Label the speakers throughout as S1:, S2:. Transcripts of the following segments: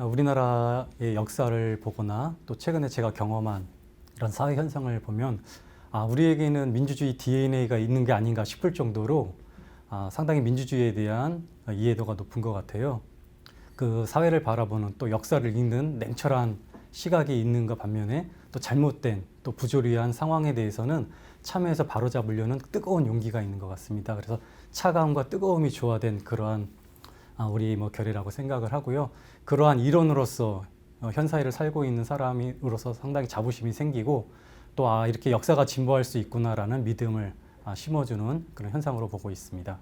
S1: 아, 우리나라의 역사를 보거나 또 최근에 제가 경험한 이런 사회 현상을 보면 아, 우리에게는 민주주의 DNA가 있는 게 아닌가 싶을 정도로 아, 상당히 민주주의에 대한 이해도가 높은 것 같아요. 그 사회를 바라보는 또 역사를 읽는 냉철한 시각이 있는 것 반면에 또 잘못된 또 부조리한 상황에 대해서는 참여해서 바로잡으려는 뜨거운 용기가 있는 것 같습니다. 그래서 차가움과 뜨거움이 조화된 그러한 아, 우리 뭐 결이라고 생각을 하고요. 그러한 이론으로서 어, 현 사회를 살고 있는 사람으로서 상당히 자부심이 생기고 또 아, 이렇게 역사가 진보할 수 있구나라는 믿음을 아, 심어주는 그런 현상으로 보고 있습니다.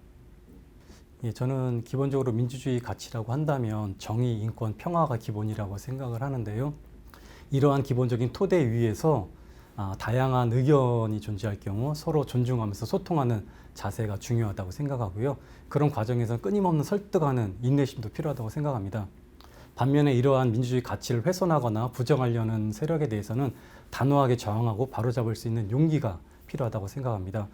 S1: 예, 저는 기본적으로 민주주의 가치라고 한다면 정의, 인권, 평화가 기본이라고 생각을 하는데요. 이러한 기본적인 토대 위에서 아, 다양한 의견이 존재할 경우 서로 존중하면서 소통하는 자세가 중요하다고 생각하고요. 그런 과정에서 끊임없는 설득하는 인내심도 필요하다고 생각합니다. 반면에 이러한 민주주의 가치를 훼손하거나 부정하려는 세력에 대해서는 단호하게 저항하고 바로잡을 수 있는 용기가 필요하다고 생각합니다.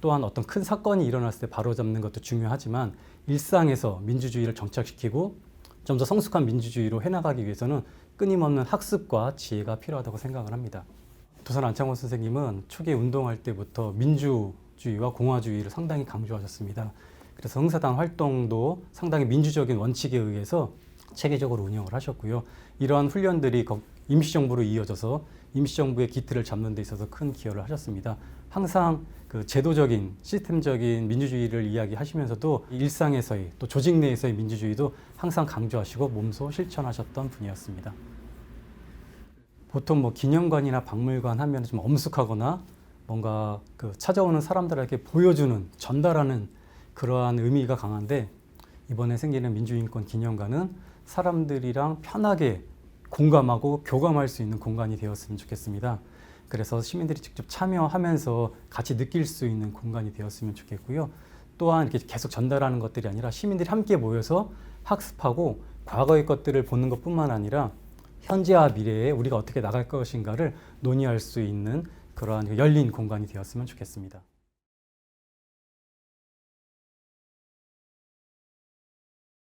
S1: 또한 어떤 큰 사건이 일어났을 때 바로잡는 것도 중요하지만 일상에서 민주주의를 정착시키고 좀 더 성숙한 민주주의로 해나가기 위해서는 끊임없는 학습과 지혜가 필요하다고 생각을 합니다. 도산 안창호 선생님은 초기 운동할 때부터 민주주의와 공화주의를 상당히 강조하셨습니다. 그래서 흥사단 활동도 상당히 민주적인 원칙에 의해서 체계적으로 운영을 하셨고요. 이러한 훈련들이 거- 임시정부로 이어져서 임시정부의 기틀을 잡는 데 있어서 큰 기여를 하셨습니다. 항상 그 제도적인 시스템적인 민주주의를 이야기하시면서도 일상에서의 또 조직 내에서의 민주주의도 항상 강조하시고 몸소 실천하셨던 분이었습니다. 보통 뭐 기념관이나 박물관 하면 좀 엄숙하거나 뭔가 그 찾아오는 사람들에게 보여주는 전달하는 그러한 의미가 강한데 이번에 생기는 민주인권 기념관은 사람들이랑 편하게 공감하고 교감할 수 있는 공간이 되었으면 좋겠습니다. 그래서 시민들이 직접 참여하면서 같이 느낄 수 있는 공간이 되었으면 좋겠고요. 또한 이렇게 계속 전달하는 것들이 아니라 시민들이 함께 모여서 학습하고 과거의 것들을 보는 것뿐만 아니라 현재와 미래에 우리가 어떻게 나갈 것인가를 논의할 수 있는 그러한 열린 공간이 되었으면 좋겠습니다.